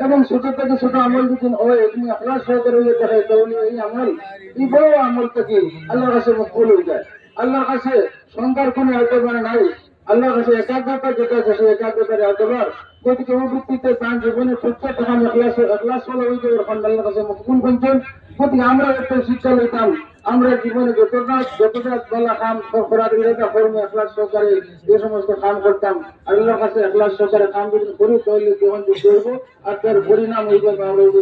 এবং ছোট থেকে ছোট আমল যদি হয়, তুমি এখলাস সহকারে হয়ে দেখে তাহলে এই আমল, এই বড় আমল থেকে আল্লাহর কাছে মকবুল হয়ে যায়। আল্লাহর কাছে সংখ্যার কোনো একেবারে নাই। আল্লাহর কাছে একাগ্রতা যেটা আছে, সেই একাগ্রতার এতবার গতিকে ওই ভিত্তিতে তার জীবনে প্রত্যেক তখন এখলাস এখলাস হয়ে যাবে এখন আল্লাহর কাছে মকবুল করছেন গতিকে আমরা একটা শিক্ষা লইতাম আমরা জীবনে যতটা যতটা বেলা কাম করার বিরোধী কর্ম এখলাস সহকারে এই সমস্ত কাম করতাম আল্লাহর কাছে এখলাস সহকারে কাম যদি করি, তাহলে জীবন যুক্ত হইব আর তার পরিণাম হইব আমরা হইব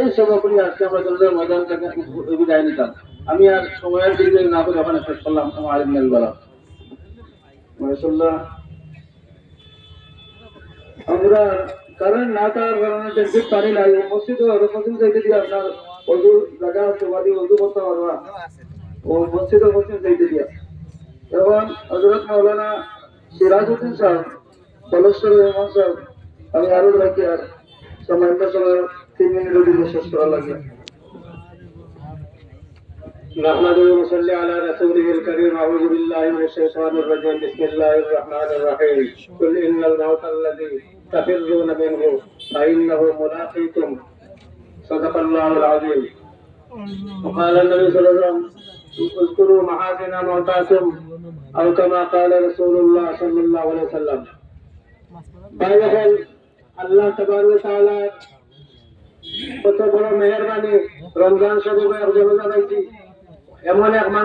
এই সব করি, আজকে আমরা জনতার ময়দান থেকে বিদায় নিতাম। আমি আর সময়ের দিকে না করে ওখানে শেষ করলাম, আমার আলিম বলা আমরা কারেন্ট না তার কারণে দেখতে পারি না এই মসজিদ যাইতে দিয়ে আপনার অজু জায়গা আছে বাড়ি অজু করতে পারবা ও মসজিদ মসজিদ যাইতে দিয়া এবং হজরত মৌলানা সিরাজউদ্দিন সাহেব বলেশ্বর রহমান সাহেব আমি আরো রাখি আর সামান্য সময় তিন মিনিটের দিকে শেষ করা লাগে نحمده ونصلي على رسوله الكريم أعوذ بالله من الشيطان الرجيم بسم الله الرحمن الرحيم قل إن الموت الذي تفرون منه فإنه ملاقيكم صدق الله العظيم وقال النبي صلى الله عليه وسلم اذكروا محاسن موتاكم أو كما قال رسول الله صلى الله عليه وسلم বাইরে আল্লাহ তবরু তাআলা কত বড় মেহরবানি রমজান শরীফে জানাইছি এমন এক মানুষ